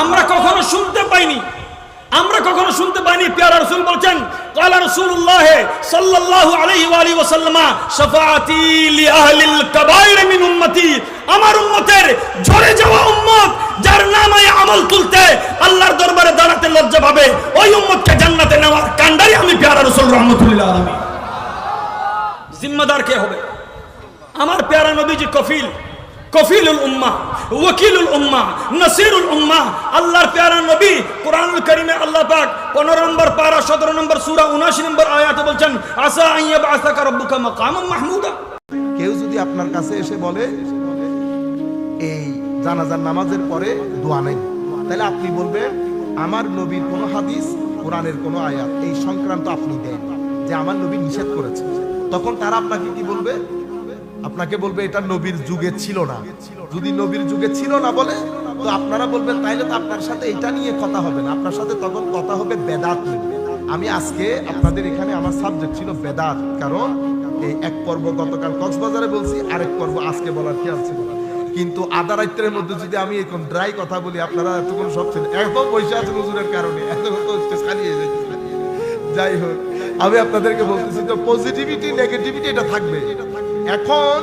আমরা কখনো শুনতে পাইনি। আমরা কখনো শুনতে পাইনি, পেয়ারা রসুল বলছেন কালা রসুল্লাহ সাল্লাল্লাহু আলাইহি ওয়া আলিহি ওয়াসাল্লামা কাবাইর মিন উম্মতি। আমার উম্মতের ঝরে যাওয়া উম্মত, যার নামে আমল তুলতে আল্লাহর দরবারে দাঁড়াতে লজ্জা পাবে, ওই উম্মতকে জান্নাতে নেওয়ার কান্ডাই আমি পেয়ারা রসুল রহমতুল্লাহ আলামিন জিম্মাদার কে হবে? আমার প্যারা নবীজি কফিল কফিলুল উম্মা ওয়াকিলুল উম্মা নাসিরুল উম্মা আল্লাহর প্যারা নবী, কোরআনুল কারীমে আল্লাহ পাক 15 নম্বর পারা 17 নম্বর সূরা 79 নম্বর আয়াতে বলছেন, আসা আইয়া বাসাকা রাব্বুকা মাকামান মাহমুদা। কেউ যদি আপনার কাছে এসে বলে, এই জানাজার নামাজের পরে দোয়া নেই, তাহলে আপনি বলবেন, আমার নবীর কোন হাদিস, কোরআনের কোন আয়াত, এই সংক্রান্ত আপনি দেন, যে আমার নবী নিষেধ করেছে। তখন তারা আপনাকে কি বলবে? আপনাকে বলবে এটা নবীর যুগে ছিল না। যদি নবীর যুগে ছিল না বলে, তো আপনারা বলবেন, তাইলে তো আপনার সাথে এটা নিয়ে কথা হবে না। আপনার সাথে তখন কথা হবে বেদাত আমি আজকে আপনাদের এখানে আমার সাবজেক্ট ছিল বেদাত। কারণ এই এক পর্ব গতকাল কক্সবাজারে বলছি, আরেক পর্ব আজকে বলার খেয়াল ছিল কিন্তু আধা রাত্রের মধ্যে যদি আমি এরকম ড্রাই কথা বলি, আপনারা এতক্ষণ সব ছিলেন এখন পয়সা আছে নজরের কারণে, এতক্ষণ তো যাই হোক, আমি আপনাদেরকে বলতেছি তো পজিটিভিটি নেগেটিভিটি এটা থাকবে। এখন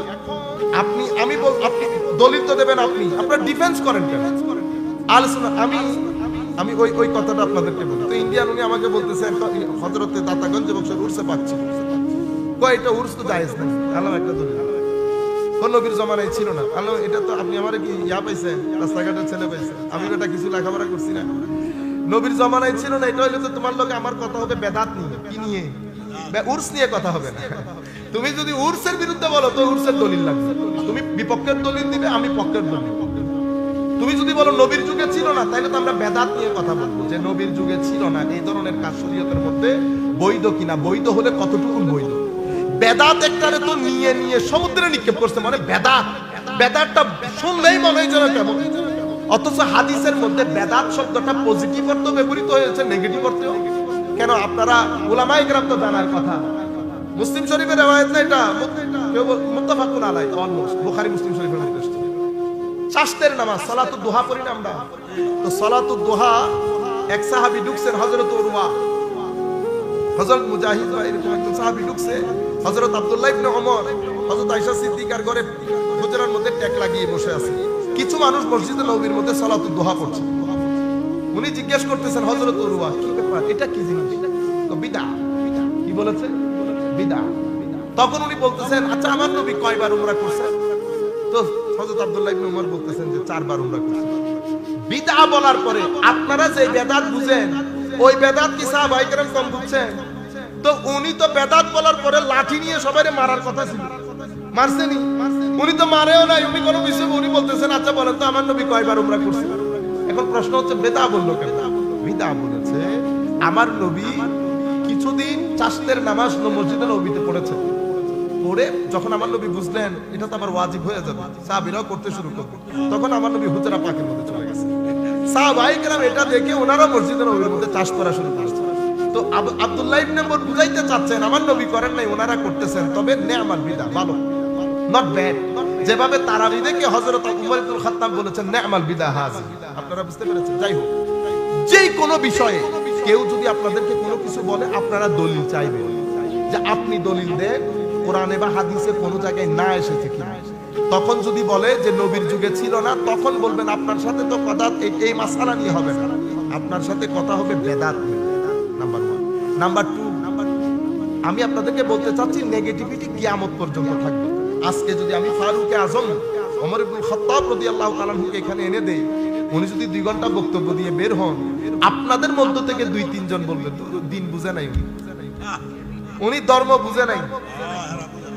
আপনি, আমি বল, আপনি দলিল তো দেবেন আপনি। আপনারা ডিফেন্স করেন কেন? আলোচনা আমি আমি ওই ওই কথাটা আপনাদেরকে বলি। তো ইন্ডিয়ান উনি আমাকে বলতেছেন হজরতে দাতাগঞ্জ এবং উর্সে পাচ্ছি। কয়, এটা উর্স তো জায়েজ না একটা দলিল। নবীর জমানায় ছিল না। আল্লাহ, এটা তো আপনি আমার কি ইয়া পাইছেন? রাস্তাঘাটের ছেলে পাইছেন? আমি এটা কিছু লেখাপড়া করছি না। নবীর জমানায় ছিল না, এটা হইলে তো তোমার লোকে আমার কথা হবে, বেদাত নিয়ে, কি নিয়ে? উর্স নিয়ে কথা হবে না। তুমি যদি উর্সের বিরুদ্ধে বলো, তো উর্সের দলিল লাগবে। তুমি বিপক্ষের দলিল দিবে, আমি পক্ষের দলিল তুমি যদি বলো নবীর যুগে ছিল না তাহলে তো আমরা বেদাত নিয়ে কথা বলব যে নবীর যুগে ছিল না। এই ধরনের কাজ শরীয়তের মধ্যে বৈধ কিনা? বৈধ হলে কতটুকু বৈধ? বেদাত একটারে তো নিয়ে নিয়ে সমুদ্রে নিক্ষেপ করছে মানে বেদাত। বেদাতটা শুনলেই মনে হয় যেন কেমন। অথচ হাদিসের মধ্যে বেদাত শব্দটা পজিটিভ অর্থ ব্যবহৃত হয়েছে নেগেটিভ অর্থেও। কেন? আপনারা ওলামাই গ্রাম তো জানার কথা। মুসলিম শরীফের রেওয়ায়ত না এটা? কেউ মুত্তাফাকুন আলাই অলমোস্ট বুখারী, মুসলিম শরীফের মধ্যে। চাষতের নামাজ সালাতুদ দোহা পড়ি না আমরা? তো সালাতুদ দোহা এক সাহাবী ঢুকছেন হযরত উরওয়া। হযরত মুজাহিদ বা এরকম একজন সাহাবী ঢুকছে, হযরত আব্দুল্লাহ ইবনে ওমর। হযরত আয়েশা সিদ্দিকার ঘরে মধ্যে ট্যাক লাগিয়ে বসে আছে। কিছু মানুষ মসজিদে নববীর মধ্যে সালাতুদ দোহা পড়ছে। উনি জিজ্ঞেস করতেছেন, হযরত উরওয়া, কি ব্যাপার? এটা কি জিনিস? বিদা। কি বলেছে? বিদা। তখন উনি বলতেছেন আচ্ছা আমার নবী কয়বার উমরা করছেন তো আব্দুল্লাহ ইবনে বলতেছেন যে, চারবার উমরা করছেন বিদা বলার পরে আপনারা যে বেদাত বুঝেন, ওই বেদাত কি সাহাবায়ে কেরাম কম বুঝছেন? তো উনি তো বেদাত বলার পরে লাঠি নিয়ে সবাইরে মারার কথা ছিল। মারছেনি উনি তো মারেও নাই, উনি কোনো বিষয় উনি বলতেছেন আচ্ছা বলেন তো, আমার নবী কয়বার উমরা করছেন এখন প্রশ্ন হচ্ছে, বেদা বলল কেন? বিদা বলেছে, আমার নবী কিছুদিন চাষতের নামাজ মসজিদে নবীতে পড়েছে। পড়ে যখন আমার নবী বুঝলেন, এটা তো আমার ওয়াজিব হয়ে যাবে, সাহাবিরাও করতে শুরু করবে। তখন আমার নবী হুজরা পাকের মধ্যে চলে গেছে। সাহাবাই এটা দেখে ওনারা মসজিদের নবীর মধ্যে চাষ করা শুরু করেছে। তো ইবনে বুঝাইতে চাচ্ছেন, আমার নবী করেন নাই, ওনারা করতেছেন, তবে নে আমার বিদা, ভালো। নট ব্যাড যেভাবে তারাবি দেখে হযরত উমর খাত্তাব বলেছেন নে আমার বিদা হাজি। আপনারা বুঝতে পেরেছেন? যাই হোক। যে কোনো বিষয়ে কেউ যদি আপনাদেরকে কোনো কিছু বলে, আপনারা দলিল চাইবেন। যে আপনি দলিল দেন, কোরআনে বা হাদিসে কোনো জায়গায় না এসেছে কিনা। তখন যদি বলে যে নবীর যুগে ছিল না, তখন বলবেন, আপনার সাথে তো কথা, এই- মাসালা নিয়ে হবে না। আপনার সাথে কথা হবে বেদাত নাম্বার ওয়ান নাম্বার টু আমি আপনাদেরকে বলতে চাচ্ছি নেগেটিভিটি কিয়ামত পর্যন্ত থাকবে। আজকে যদি আমি ফারুকে আজম, ওমর ইবনুল খাত্তাব রাদিয়াল্লাহু তাআলাকে এখানে এনে দেই উনি যদি দুই ঘণ্টা বক্তব্য দিয়ে বের হন, আপনাদের মধ্য থেকে দুই, তিনজন বলবে, দিন বুঝে নাই উনি। উনি ধর্ম বুঝে নাই।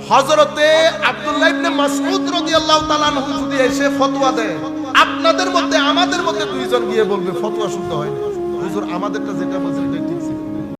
হজরতে আব্দুল্লাহ ইবনে মাসউদ রাদিয়াল্লাহু তাআলা আনহু যদি এসে ফতোয়া দেয়, আপনাদের মধ্যে, আমাদের মধ্যে দুইজন গিয়ে বলবে, ফতোয়া শুদ্ধ হয় হুজুর, আমাদেরটা যেটা বলছে, এটা